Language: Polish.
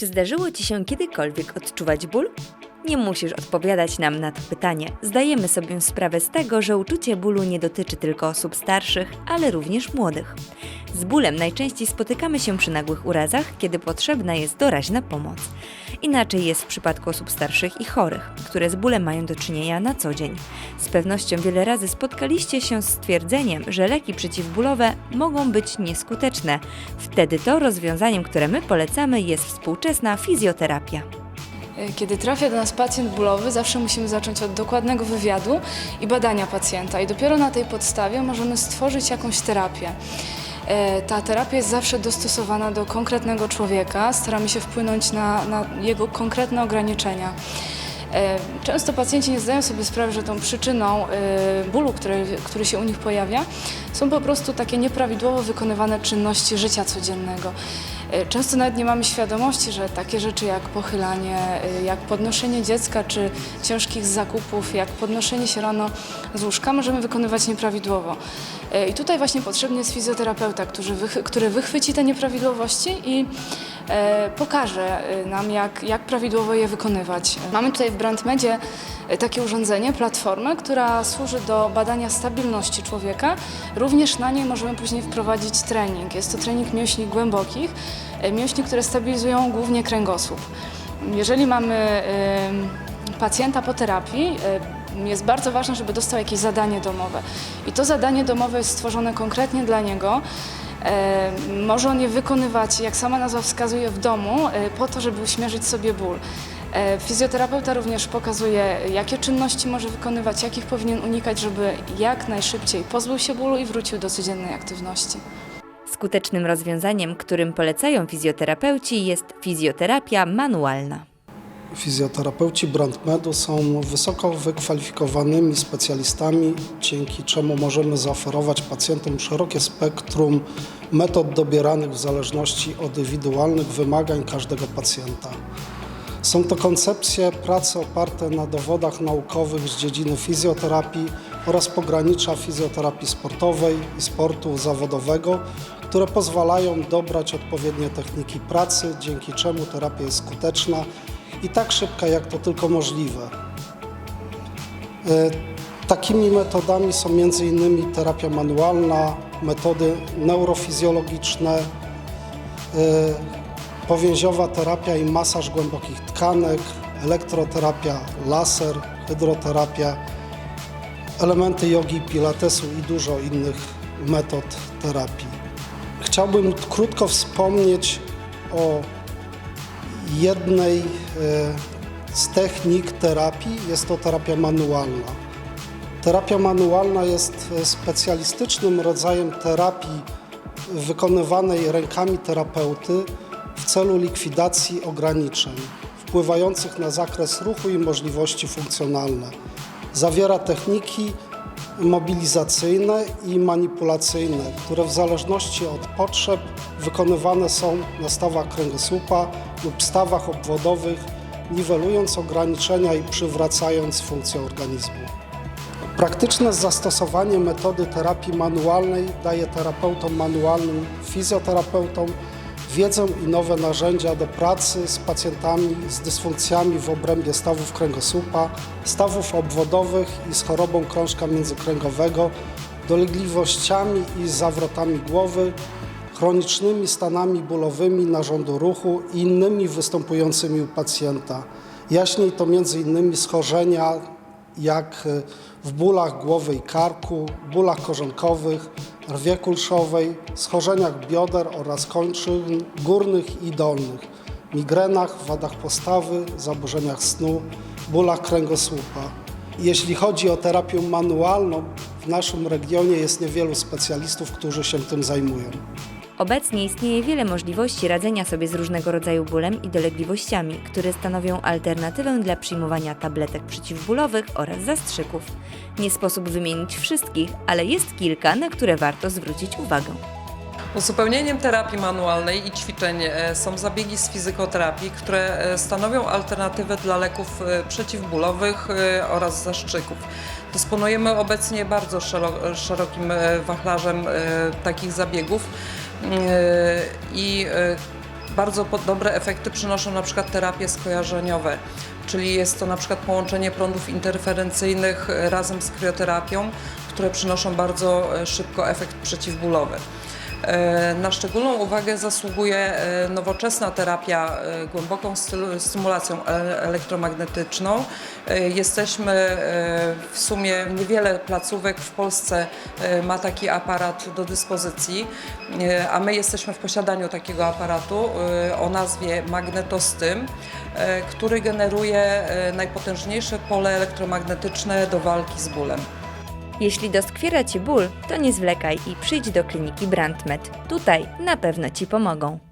Czy zdarzyło Ci się kiedykolwiek odczuwać ból? Nie musisz odpowiadać nam na to pytanie. Zdajemy sobie sprawę z tego, że uczucie bólu nie dotyczy tylko osób starszych, ale również młodych. Z bólem najczęściej spotykamy się przy nagłych urazach, kiedy potrzebna jest doraźna pomoc. Inaczej jest w przypadku osób starszych i chorych, które z bólem mają do czynienia na co dzień. Z pewnością wiele razy spotkaliście się z stwierdzeniem, że leki przeciwbólowe mogą być nieskuteczne. Wtedy to rozwiązaniem, które my polecamy, jest współczesna fizjoterapia. Kiedy trafia do nas pacjent bólowy, zawsze musimy zacząć od dokładnego wywiadu i badania pacjenta i dopiero na tej podstawie możemy stworzyć jakąś terapię. E, Ta terapia jest zawsze dostosowana do konkretnego człowieka, staramy się wpłynąć na, na jego konkretne ograniczenia. E, Często pacjenci nie zdają sobie sprawy, że tą przyczyną e, bólu, który, który się u nich pojawia, są po prostu takie nieprawidłowo wykonywane czynności życia codziennego. E, Często nawet nie mamy świadomości, że takie rzeczy jak pochylanie, e, jak podnoszenie dziecka czy ciężkich zakupów, jak podnoszenie się rano z łóżka możemy wykonywać nieprawidłowo. E, I tutaj właśnie potrzebny jest fizjoterapeuta, który, który wychwyci te nieprawidłowości i pokaże nam, jak, jak prawidłowo je wykonywać. Mamy tutaj w Brandmedzie takie urządzenie, platformę, która służy do badania stabilności człowieka. Również na niej możemy później wprowadzić trening. Jest to trening mięśni głębokich, e, mięśni, które stabilizują głównie kręgosłup. Jeżeli mamy pacjenta po terapii, jest bardzo ważne, żeby dostał jakieś zadanie domowe. I to zadanie domowe jest stworzone konkretnie dla niego. Może on je wykonywać, jak sama nazwa wskazuje, w domu, e, po to, żeby uśmierzyć sobie ból. E, Fizjoterapeuta również pokazuje, jakie czynności może wykonywać, jakich powinien unikać, żeby jak najszybciej pozbył się bólu i wrócił do codziennej aktywności. Skutecznym rozwiązaniem, którym polecają fizjoterapeuci, jest fizjoterapia manualna. Fizjoterapeuci Brandmedu są wysoko wykwalifikowanymi specjalistami, dzięki czemu możemy zaoferować pacjentom szerokie spektrum metod dobieranych w zależności od indywidualnych wymagań każdego pacjenta. Są to koncepcje pracy oparte na dowodach naukowych z dziedziny fizjoterapii oraz pogranicza fizjoterapii sportowej i sportu zawodowego, które pozwalają dobrać odpowiednie techniki pracy, dzięki czemu terapia jest skuteczna i tak szybka, jak to tylko możliwe. E, Takimi metodami są m.in. terapia manualna, metody neurofizjologiczne, e, powięziowa terapia i masaż głębokich tkanek, elektroterapia, laser, hydroterapia, elementy jogi, pilatesu i dużo innych metod terapii. Chciałbym krótko wspomnieć o jednej e, z technik terapii, jest to terapia manualna. Terapia manualna jest e, specjalistycznym rodzajem terapii wykonywanej rękami terapeuty w celu likwidacji ograniczeń wpływających na zakres ruchu i możliwości funkcjonalne. Zawiera techniki mobilizacyjne i manipulacyjne, które w zależności od potrzeb wykonywane są na stawach kręgosłupa lub stawach obwodowych, niwelując ograniczenia i przywracając funkcję organizmu. Praktyczne zastosowanie metody terapii manualnej daje terapeutom manualnym, fizjoterapeutom wiedzę i nowe narzędzia do pracy z pacjentami z dysfunkcjami w obrębie stawów kręgosłupa, stawów obwodowych i z chorobą krążka międzykręgowego, dolegliwościami i zawrotami głowy, chronicznymi stanami bólowymi narządu ruchu i innymi występującymi u pacjenta. Jaśniej to m.in. schorzenia jak w bólach głowy i karku, bólach korzonkowych, rwie kulszowej, schorzeniach bioder oraz kończyn górnych i dolnych, migrenach, wadach postawy, zaburzeniach snu, bólach kręgosłupa. Jeśli chodzi o terapię manualną, w naszym regionie jest niewielu specjalistów, którzy się tym zajmują. Obecnie istnieje wiele możliwości radzenia sobie z różnego rodzaju bólem i dolegliwościami, które stanowią alternatywę dla przyjmowania tabletek przeciwbólowych oraz zastrzyków. Nie sposób wymienić wszystkich, ale jest kilka, na które warto zwrócić uwagę. Uzupełnieniem terapii manualnej i ćwiczeń e, są zabiegi z fizykoterapii, które e, stanowią alternatywę dla leków e, przeciwbólowych oraz zastrzyków. Dysponujemy obecnie bardzo szero- szerokim wachlarzem takich zabiegów i e, Bardzo dobre efekty przynoszą na przykład terapie skojarzeniowe, czyli jest to na przykład połączenie prądów interferencyjnych e, razem z krioterapią, które przynoszą bardzo e, szybko efekt przeciwbólowy. E, Na szczególną uwagę zasługuje e, nowoczesna terapia e, głęboką stymulacją elektromagnetyczną. Jesteśmy w sumie niewiele placówek w Polsce ma taki aparat do dyspozycji, a my jesteśmy w posiadaniu takiego aparatu o nazwie magnetostym, który generuje najpotężniejsze pole elektromagnetyczne do walki z bólem. Jeśli doskwiera Ci ból, to nie zwlekaj i przyjdź do kliniki Brandmed. Tutaj na pewno Ci pomogą.